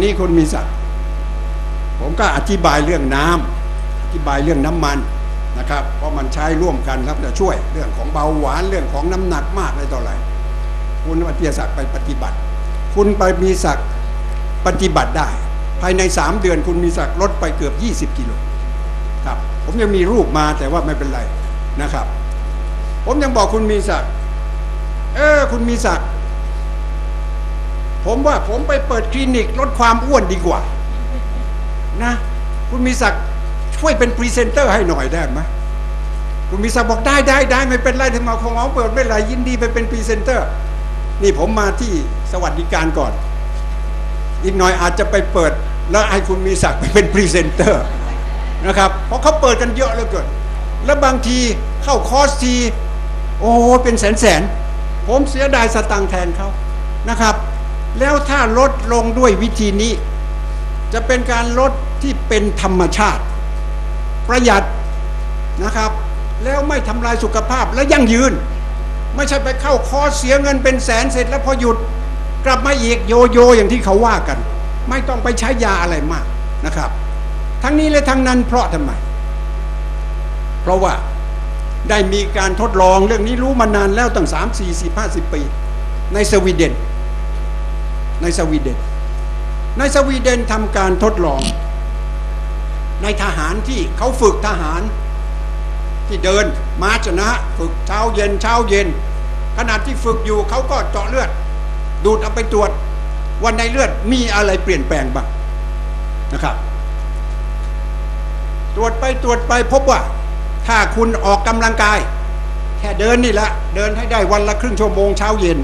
างนี้คุณมีศักดิ์ผมก็อธิบายเรื่องน้ำอธิบายเรื่องน้ำมันนะครับ เพราะมันใช้ร่วมกันครับจะช่วยเรื่องของเบาหวานเรื่องของน้ำหนักมากอะไรต่ออะไรคุณปฏิศักดิ์ไปปฏิบัติ คุณไปมีศักดิ์ปฏิบัติได้ ภายในสามเดือนคุณมีศักดิ์ลดไปเกือบ 20กิโลครับ ผมยังมีรูปมาแต่ว่าไม่เป็นไรนะครับ ผมยังบอกคุณมีศักดิ์เออคุณมีศักดิ์ ผมว่าผมไปเปิดคลินิกลดความอ้วนดีกว่า นะ คุณมีศักดิ์ช่วยเป็นพรีเซนเตอร์ให้หน่อยได้ไหมคุณมีศักดิ์บอกได้ได้ได้ไม่เป็นไรทำไมของเอาเปิดไม่ไรยินดีไปเป็นพรีเซนเตอร์ นี่ผมมาที่สวัสดิการก่อน อีกหน่อยอาจจะไปเปิด แล้วให้คุณมีศักดิ์ไปเป็นพรีเซนเตอร์นะครับเพราะเขาเปิดกันเยอะเหลือเกินแล้วบางทีเข้าคอร์สทีโอ้เป็นแสนแสนผมเสียดายสตังค์แทนเขานะครับ แล้วถ้าลดลงด้วยวิธีนี้ จะเป็นการลดที่เป็นธรรมชาติ ประหยัดนะครับ แล้วไม่ทำลายสุขภาพและยั่งยืน ไม่ใช่ไปเข้าคอเสียเงินเป็นแสนเสร็จแล้วพอหยุดกลับมาอีกโยโย่อย่างที่เขาว่ากัน ไม่ต้องไปใช้ยาอะไรมากนะครับ ทั้งนี้และทั้งนั้นเพราะทำไม เพราะว่าได้มีการทดลองเรื่องนี้รู้มานานแล้วตั้ง 3 4 0 50 ปี ในสวีเดน ในสวีเดน ในสวีเดนทำการทดลอง ในทหารที่เขาฝึกทหาร ที่เดินมาชนะ ฝึกเช้าเย็นเช้าเย็น ขณะที่ฝึกอยู่เขาก็เจาะเลือด ดูดเอาไปตรวจวันในเลือดมีอะไรเปลี่ยนแปลงบ้างนะครับ ตรวจไปตรวจไปพบว่า ถ้าคุณออกกำลังกาย แค่เดินนี่แหละเดินให้ได้วันละครึ่งชั่วโมงเช้าเย็น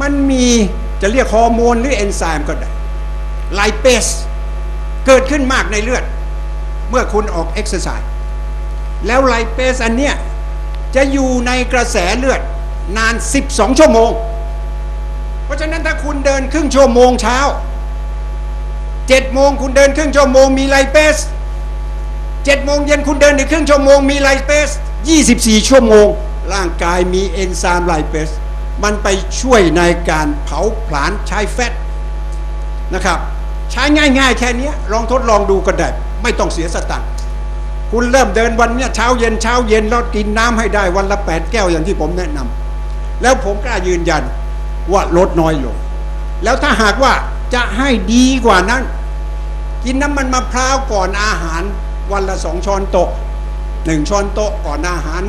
มันมีจะเรียกฮอร์โมนหรือเอนไซม์ก็ได้ไลเปสเกิดขึ้นมากในเลือด เมื่อคุณออกเอ็กซ์ไซส์แล้วไลเปสอันเนี้ยจะอยู่ในกระแสเลือดนาน 12 ชั่วโมง เพราะฉะนั้นถ้าคุณเดินครึ่งชั่วโมงเช้า 7 โมงคุณเดินครึ่งชั่วโมงมีไลเปส 7 โมงเย็นคุณเดินอีกครึ่งชั่วโมงมีไลเปส 24 ชั่วโมง ร่างกายมีเอนไซม์ไลเปส มันไปช่วยในการเผาผลาญใช้แฟตนะครับ ใช้ง่าย ๆ แค่นี้ลองทดลองดูก็ได้ไม่ต้องเสียสตังค์คุณเริ่มเดินวันเนี้ยเช้าเย็นเช้าเย็นแล้วกินน้ำให้ได้วันละ8แก้วอย่างที่ผมแนะนำแล้วผมกล้ายืนยันว่าลดน้อยลง แล้วถ้าหากว่าจะให้ดีกว่านั้น กินน้ำมันมะพร้าวก่อนอาหาร วันละสองช้อนโต๊ะหนึ่งช้อนโต๊ะก่อนอาหาร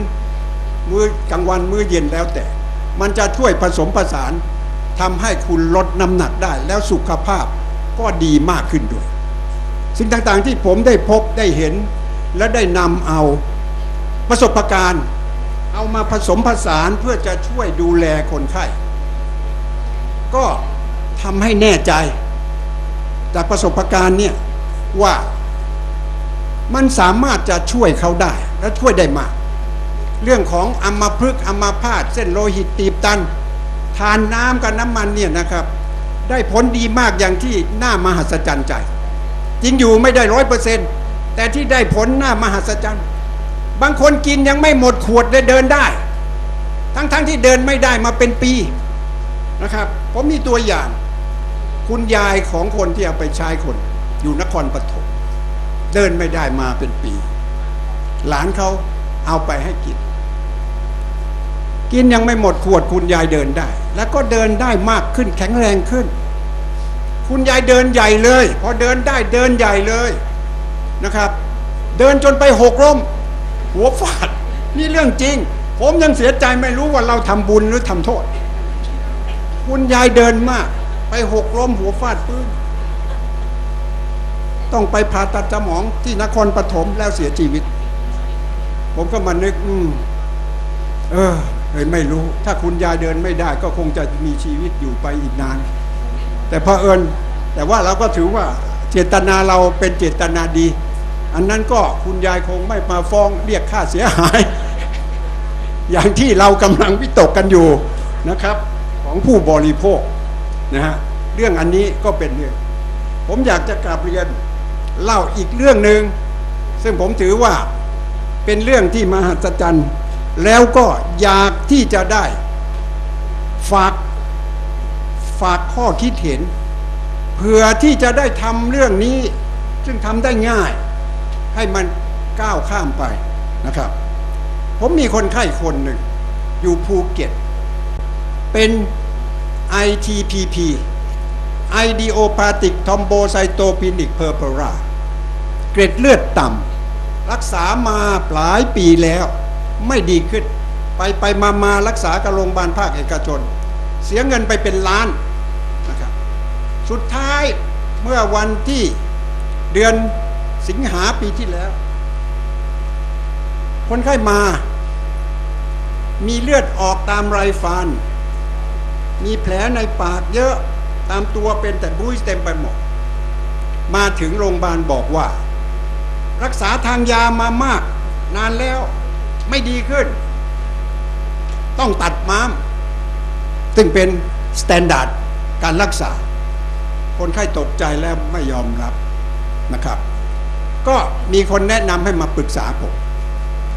มื้อกลางวันมื้อเย็นแล้วแต่ มันจะช่วยผสมผสานทำให้คุณลดน้ำหนักได้แล้วสุขภาพก็ดีมากขึ้นด้วย สิ่งต่างๆที่ผมได้พบได้เห็น และได้นำเอาประสบการณ์ เอามาผสมผสานเพื่อจะช่วยดูแลคนไข้ ก็ทำให้แน่ใจ จากประสบการณ์เนี่ยว่ามันสามารถจะช่วยเขาได้และช่วยได้มาก เรื่องของอัมพฤกษ์อัมพาตเส้นโลหิตตีบตัน ทานน้ำกับน้ำมันเนี่ยนะครับ ได้ผลดีมากอย่างที่น่ามหัศจรรย์ใจ จริงอยู่ไม่ได้ร้อยเปอร์เซ็นต์แต่ที่ได้ผลน่ามหัศจรรย์ บางคนกินยังไม่หมดขวดเลยเดินได้ ทั้งๆทที่เดินไม่ได้มาเป็นปีนะครับ ผมมีตัวอย่าง คุณยายของคนที่เอาไปใช้คน อยู่นครปฐมเดินไม่ได้มาเป็นปี หลานเขาเอาไปให้กิน กินยังไม่หมดขวดคุณยายเดินได้ แล้วก็เดินได้มากขึ้นแข็งแรงขึ้น คุณยายเดินใหญ่เลย พอเดินได้เดินใหญ่เลยนะครับ เดินจนไปหกล้ม หัวฟาด นี่เรื่องจริง ผมยังเสียใจไม่รู้ว่าเราทำบุญหรือทำโทษ คุณยายเดินมาก ไปหกล้มหัวฟาดปื้น ต้องไปผ่าตัดสมองที่นครปฐมแล้วเสียชีวิต ผมก็มานึก อืม เออ เห็นไม่รู้ ถ้าคุณยายเดินไม่ได้ก็คงจะมีชีวิตอยู่ไปอีกนาน แต่พอเอิญแต่ว่าเราก็ถือว่าเจตนาเราเป็นเจตนาดี อันนั้นก็คุณยายคงไม่มาฟ้องเรียกค่าเสียหาย อย่างที่เรากำลังวิตกกันอยู่นะครับ ของผู้บริโภคนะฮะเรื่องอันนี้ก็เป็นเรื่องผมอยากจะกลับเรียนเล่าอีกเรื่องหนึ่งซึ่งผมถือว่าเป็นเรื่องที่มหัศจรรย์ แล้วก็อยากที่จะได้ ฝากฝากข้อคิดเห็นเพื่อที่จะได้ทำเรื่องนี้ ซึ่งทำได้ง่าย ให้มันก้าวข้ามไปนะครับ ผมมีคนไข้คนหนึ่ง อยู่ภูเก็ต เป็น ITPP Idiopathic Thrombocytopenic Purpura เกร็ดเลือดต่ำรักษามาหลายปีแล้ว ไม่ดีขึ้น ไปไปมามารักษากับโรงพยาบาลภาคเอกชน เสียเงินไปเป็นล้านนะครับสุดท้ายเมื่อวันที่เดือนสิงหาปีที่แล้ว คนไข้มา มีเลือดออกตามไรฟัน มีแผลในปากเยอะตามตัวเป็นแต่บุ้ยเต็มไปหมด มาถึงโรงพยาบาลบอกว่า รักษาทางยามามาก นานแล้ว ไม่ดีขึ้น ต้องตัดม้าม ซึ่งเป็นสแตนดาร์ดการรักษา คนไข้ตกใจแล้วไม่ยอมรับนะครับ ก็มีคนแนะนำให้มาปรึกษาผม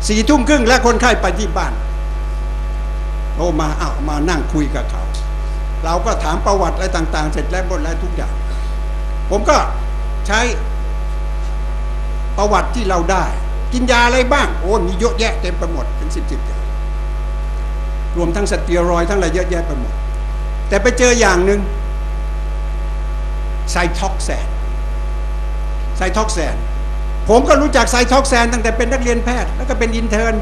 สี่ทุ่มครึ่งแล้วคนไข้ไปที่บ้านโทรมาอ้าวมานั่งคุยกับเขา เราก็ถามประวัติอะไรต่าง ๆ เสร็จแล้วหมดแล้วทุกอย่าง ผมก็ใช้ประวัติที่เราได้ กินยาอะไรบ้าง โอ้มีเยอะแยะเต็มไปหมดเป็นสิบสิบอย่างรวมทั้งสเตียรอยด์ทั้งอะไรเยอะแยะไปหมด แต่ไปเจออย่างหนึ่งไซท็อกแซนไซท็อกแซนผมก็รู้จักไซท็อกแซนตั้งแต่เป็นนักเรียนแพทย์แล้วก็เป็นอินเทอร์น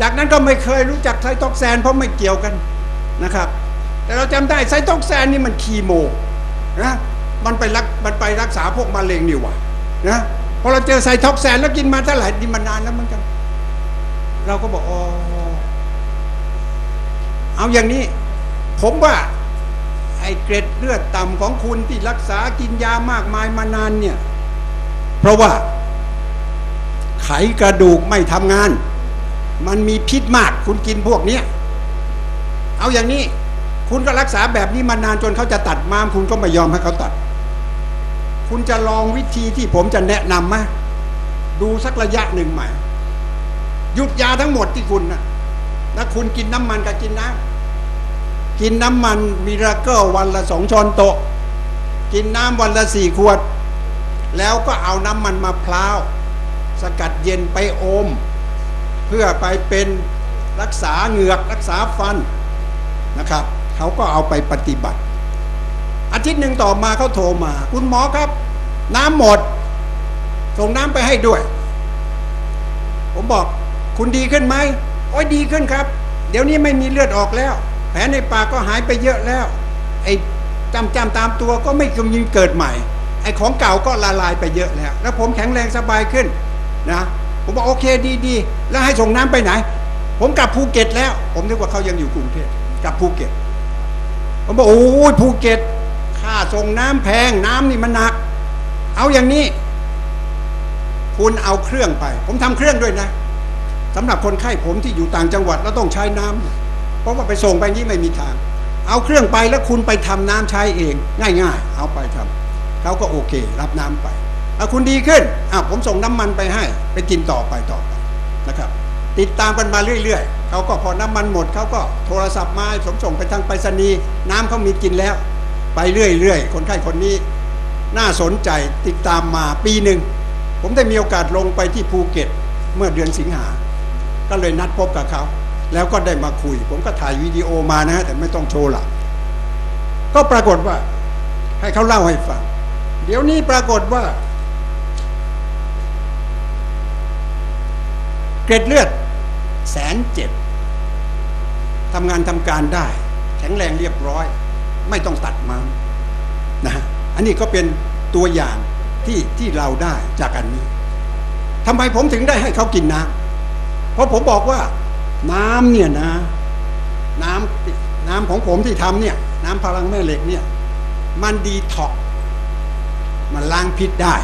จากนั้นก็ไม่เคยรู้จักไซท็อกแซนเพราะไม่เกี่ยวกันนะครับ แต่เราจำได้ไซท็อกแซนนี่มันคีโมนะมันไปรักมันไปรักษาพวกมะเร็งนี่หว่านะ พอเราเจอไซท็อกแซนแล้วกินมาเท่าไหร่ดีมานานแล้วเหมือนกัน เราก็บอกอ๋อเอาอย่างนี้ ผมว่า ไอ้เกร็ดเลือดต่ำของคุณที่รักษากินยามากมายมานานเนี่ย เพราะว่า ไขกระดูกไม่ทำงาน มันมีพิษมาก คุณกินพวกเนี้ยเอาอย่างนี้ คุณก็รักษาแบบนี้มานานจนเขาจะตัดม้าม คุณก็ไม่ยอมให้เขาตัด คุณจะลองวิธีที่ผมจะแนะนำไหมดูสักระยะหนึ่งใหม่ หยุดยาทั้งหมดที่คุณนะแล้วคุณกินน้ำมันกับกินน้ำกินน้ำมันมิราเคิลวันละสองช้อนโต๊ะ กินน้ำวันละสี่ขวด แล้วก็เอาน้ำมันมะพร้าวสกัดเย็นไปอม เพื่อไปเป็นรักษาเหงือกรักษาฟันนะครับ เขาก็เอาไปปฏิบัติ อาทิตย์หนึ่งต่อมาเขาโทรมา คุณหมอครับ น้ำหมด ส่งน้ำไปให้ด้วย ผมบอก คุณดีขึ้นไหมโอ้ยดีขึ้นครับ เดี๋ยวนี้ไม่มีเลือดออกแล้ว แผลในปากก็หายไปเยอะแล้ว ไอ้จำจำตามตัวก็ไม่กำยิงเกิดใหม่ ไอ้ของเก่าก็ละลายไปเยอะแล้ว แล้วผมแข็งแรงสบายขึ้นนะผมบอกโอเคดีดีแล้วให้ส่งน้ำไปไหน ผมกลับภูเก็ตแล้ว ผมนึกว่าเขายังอยู่กรุงเทพกลับภูเก็ตผมบอกโอ้ยภูเก็ต ค่าส่งน้ำแพงน้ำนี่มันหนัก เอาอย่างนี้ คุณเอาเครื่องไป ผมทำเครื่องด้วยนะสำหรับคนไข้ผมที่อยู่ต่างจังหวัดแล้วต้องใช้น้ำเพราะว่าไปส่งไปนี้ไม่มีทาง เอาเครื่องไปแล้วคุณไปทำน้ำใช้เอง ง่ายๆ เอาไปทำเขาก็โอเค รับน้ำไปเอาคุณดีขึ้นอะผมส่งน้ำมันไปให้ ไปกินต่อไปต่อไปนะครับ ติดตามกันมาเรื่อยๆเขาก็พอน้ำมันหมดเขาก็โทรศัพท์มาให้ผมส่งไปทางไปรษณีย์น้ำเขามีกินแล้ว ไปเรื่อยๆ คนไข้คนนี้น่าสนใจติดตามมาปีหนึ่ง ผมได้มีโอกาสลงไปที่ภูเก็ตเมื่อเดือนสิงหา ก็เลยนัดพบกับเขา แล้วก็ได้มาคุย ผมก็ถ่ายวิดีโอมานะฮะแต่ไม่ต้องโชว์หลัก ก็ปรากฏว่า ให้เขาเล่าให้ฟัง เดี๋ยวนี้ปรากฏว่า เกร็ดเลือดแสนเจ็ดทำงานทำการได้ แข็งแรงเรียบร้อย ไม่ต้องตัดม้ามนะฮะอันนี้ก็เป็นตัวอย่างที่ที่เราได้จากอันนี้ทำไมผมถึงได้ให้เขากินน้ำเพราะผมบอกว่าน้ำเนี่ยนะ น้ำน้ำของผมที่ทำเนี่ย น้ำพลังแม่เหล็กเนี่ย มันดีท็อกมันล้างพิษได้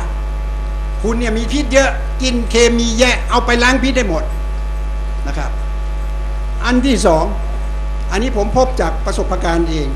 คุณเนี่ยมีพิษเยอะกินเคมีแย่เอาไปล้างพิษได้หมดนะครับ อันที่สอง อันนี้ผมพบจากประสบการณ์เอง